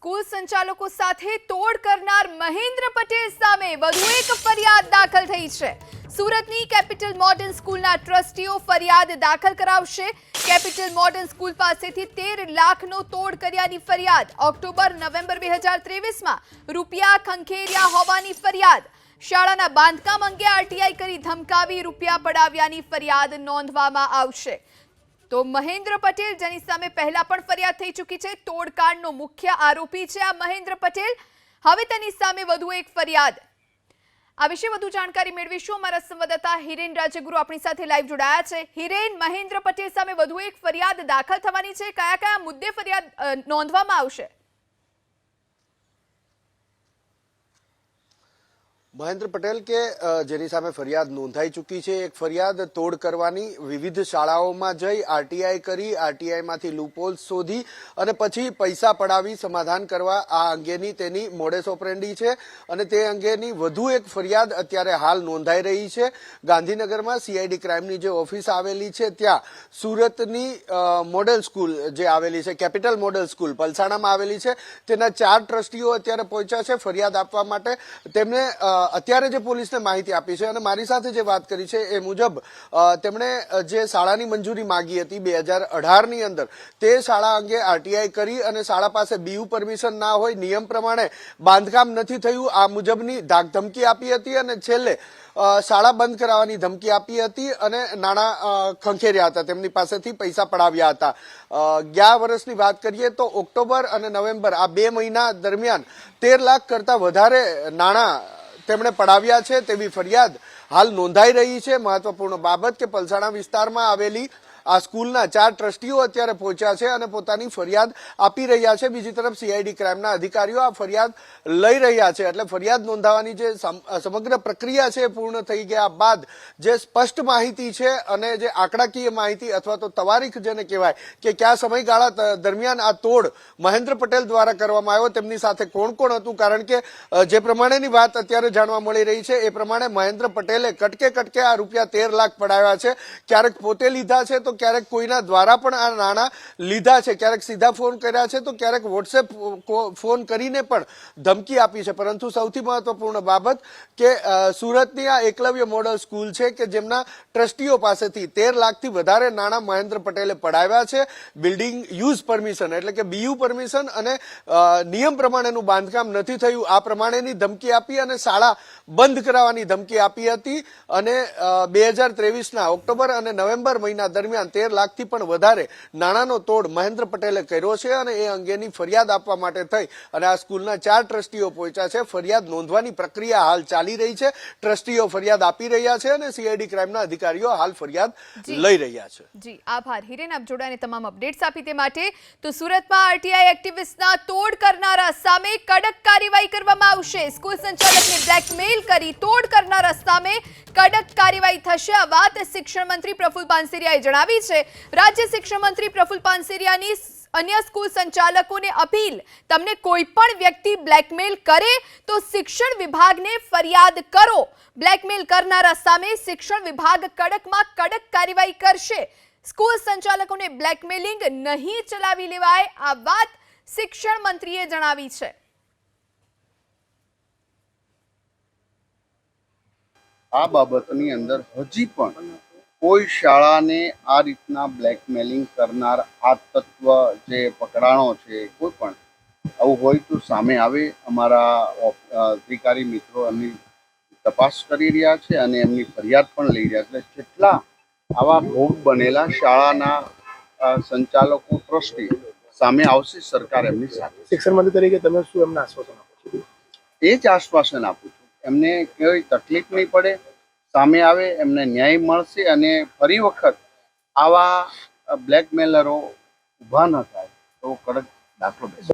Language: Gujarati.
સ્કૂલ સંચાલકો સાથે તોડ કરનાર મહેન્દ્ર પટેલ સામે વધુ એક ફરિયાદ દાખલ થઈ છે. સુરતની કેપિટલ મોડર્ન સ્કૂલના ટ્રસ્ટીઓ ફરિયાદ દાખલ કરાવશે. કેપિટલ મોડર્ન સ્કૂલ પાસેથી તેર લાખનો તોડ કર્યાની ફરિયાદ ઓક્ટોબર, નવેમ્બર બે હજાર ત્રેવીસમાં રૂપિયા ખંખેર્યા હોવાની ફરિયાદ. શાળાના બાંધકામ અંગે આરટીઆઈ કરી ધમકાવી રૂપિયા પડાવ્યાની ફરિયાદ નોંધવામાં આવશે. તો મહેન્દ્ર પટેલ જેની સામે પહેલા પણ ફરિયાદ થઈ ચૂકી છે તોડકાંડનો મુખ્ય આરોપી છે આ મહેન્દ્ર પટેલ. હવે તેની સામે વધુ એક ફરિયાદ. આ વિશે વધુ જાણકારી મેળવીશું. અમારા સંવાદદાતા હિરેન રાજગુરુ આપણી સાથે લાઈવ જોડાયા છે. હિરેન, મહેન્દ્ર પટેલ સામે વધુ એક ફરિયાદ દાખલ થવાની છે. કયા કયા મુદ્દે ફરિયાદ નોંધવામાં આવશે? મહેન્દ્ર પટેલ કે જેની સામે ફરિયાદ નોંધાઈ ચૂકી છે, એક ફરિયાદ તોડ કરવાની વિવિધ શાળાઓમાં જઈ આરટીઆઈ કરી, આરટીઆઈમાંથી લૂપોલ શોધી અને પછી પૈસા પડાવી સમાધાન કરવા આ અંગેની તેની મોડેસ ઓપરેન્ડી છે અને તે અંગેની વધુ એક ફરિયાદ અત્યારે હાલ નોંધાઈ રહી છે. ગાંધીનગરમાં સીઆઈડી ક્રાઇમની જે ઓફિસ આવેલી છે, ત્યાં સુરતની મોડેલ સ્કૂલ જે આવેલી છે, કેપિટલ મોડેલ સ્કૂલ પલસાણામાં આવેલી છે. તેના ચાર ટ્રસ્ટીઓ અત્યારે પહોંચ્યા છે ફરિયાદ આપવા માટે. તેમને અત્યારે જે પોલીસને માહિતી આપી છે અને મારી સાથે જે વાત કરી છે એ મુજબ તેમણે જે શાળાની મંજૂરી માગી હતી બે હજાર અઢારની અંદર, તે શાળા અંગે આરટીઆઈ કરી અને શાળા પાસે બીયુ પરમિશન ના હોય, નિયમ પ્રમાણે બાંધકામ નથી થયું, આ મુજબની ધાક ધમકી આપી હતી અને છેલ્લે શાળા બંધ કરાવવાની ધમકી આપી હતી અને નાણાં ખંખેર્યા હતા, તેમની પાસેથી પૈસા પડાવ્યા હતા. ગયા વર્ષની વાત કરીએ તો ઓક્ટોબર અને નવેમ્બર આ બે મહિના દરમિયાન તેર લાખ કરતાં વધારે નાણાં તેમણે પડાવ્યા છે તેવી ફરિયાદ હાલ નોંધાઈ રહી છે. મહત્વપૂર્ણ બાબત કે પલસાણા વિસ્તારમાં આવેલી આ સ્કૂલના ચાર ટ્રસ્ટીઓ અત્યારે પહોંચ્યા છે અને પોતાની ફરિયાદ આપી રહ્યા છે. બીજી તરફ સીઆઈડી ક્રાઇમના અધિકારીઓ આ ફરિયાદ લઈ રહ્યા છે. એટલે ફરિયાદ નોંધાવવાની જે સમગ્ર પ્રક્રિયા છે પૂર્ણ થઈ ગયા બાદ જે સ્પષ્ટ માહિતી છે અને જે આંકડાકીય માહિતી અથવા તો તવારીખ જેને કહેવાય કે કયા સમયગાળા દરમિયાન આ તોડ મહેન્દ્ર પટેલ દ્વારા કરવામાં આવ્યો, તેમની સાથે કોણ કોણ હતું? કારણ કે જે પ્રમાણેની વાત અત્યારે જાણવા મળી રહી છે, એ પ્રમાણે મહેન્દ્ર પટેલે કટકે કટકે આ રૂપિયા તેર લાખ પડાવ્યા છે. ક્યારેક પોતે લીધા છે તો ક્યારેક કોઈના દ્વારા પણ આ નાણાં લીધા છે, ક્યારેક સીધા ફોન કર્યા છે, તો ક્યારેક વોટ્સએપ ફોન કરીને પણ ધમકી આપી છે. પરંતુ સૌથી મહત્વપૂર્ણ બાબત કે સુરતની આ એકલવ્ય મોડલ સ્કૂલ છે કે જેમના ટ્રસ્ટીઓ પાસેથી તેર લાખથી વધારે નાણાં મહેન્દ્ર પટેલે પડાવ્યા છે, બિલ્ડિંગ યુઝ પરમિશન એટલે કે બીયુ પરમિશન અને નિયમ પ્રમાણેનું બાંધકામ નથી થયું. આ પ્રમાણેની ધમકી આપી અને શાળા બંધ કરાવવાની ધમકી આપી હતી અને બે હજાર ત્રેવીસના ઓક્ટોબર અને નવેમ્બર મહિના દરમિયાન તેર લાખથી પણ વધારે નાણાંનો તોડ મહેન્દ્ર પટેલે કર્યો છે અને એ અંગેની ફરિયાદ આપવા માટે થઈ. અને આ સ્કૂલના ચાર ટ્રસ્ટીઓ પહોંચ્યા છે. ફરિયાદ નોંધવાની પ્રક્રિયા હાલ ચાલી રહી છે. ટ્રસ્ટીઓ ફરિયાદ આપી રહ્યા છે અને સીઆઈડી ક્રાઇમના અધિકારીઓ હાલ ફરિયાદ લઈ રહ્યા છે. જી આભાર. હિરેન આપ જોડાને તમામ અપડેટ્સ આપી તે માટે તો સુરતમાં આરટીઆઈ એક્ટિવિસ્ટના તોડ કરનારા સામે કડક કાર્યવાહી કરવામાં આવશે. સ્કૂલ સંચાલકને બ્લેકમેલ કરી તોડ કરનારા સામે કડક કાર્યવાહી થશે. આ વાત શિક્ષણ મંત્રી પ્રફુલ પાનસેરિયાએ જણાવી છે. રાજ્ય શિક્ષણ મંત્રી પ્રફુલ પાનસેરિયાની અન્ય સ્કૂલ સંચાલકોને અપીલ, તમને કોઈ પણ વ્યક્તિ બ્લેકમેલ કરે તો શિક્ષણ વિભાગને ફરિયાદ કરો. બ્લેકમેલ કરનારા સામે શિક્ષણ વિભાગ કડકમાં કડક કાર્યવાહી કરશે. સ્કૂલ સંચાલકોને બ્લેકમેલિંગ નહીં ચલાવી લેવાય આ વાત શિક્ષણ મંત્રીએ જણાવી છે. આ બાબતની અંદર હજી પણ કોઈ શાળાને આ રીતના બ્લેકમેલિંગ કરનાર આ તત્વ જે પકડાણો છે કોઈ પણ આવું હોય તો સામે આવે. અમારા અધિકારી મિત્રો એમની તપાસ કરી રહ્યા છે અને એમની ફરિયાદ પણ લઈ રહ્યા છે. એટલે જેટલા આવા ભોગ બનેલા શાળાના સંચાલકો ટ્રસ્ટી સામે આવશે સરકાર એમની સાથે. શિક્ષણ મંત્રી તરીકે તમે શું એમને આશ્વાસન આપો છો? એ જ આશ્વાસન આપું છું. એમને કોઈ તકલીફ નહીં પડે, સામે આવે, એમને ન્યાય મળશે અને ફરી વખત આવા બ્લેકમેલરો ઊભા ન થાય તો કડક દાખલો બેસે.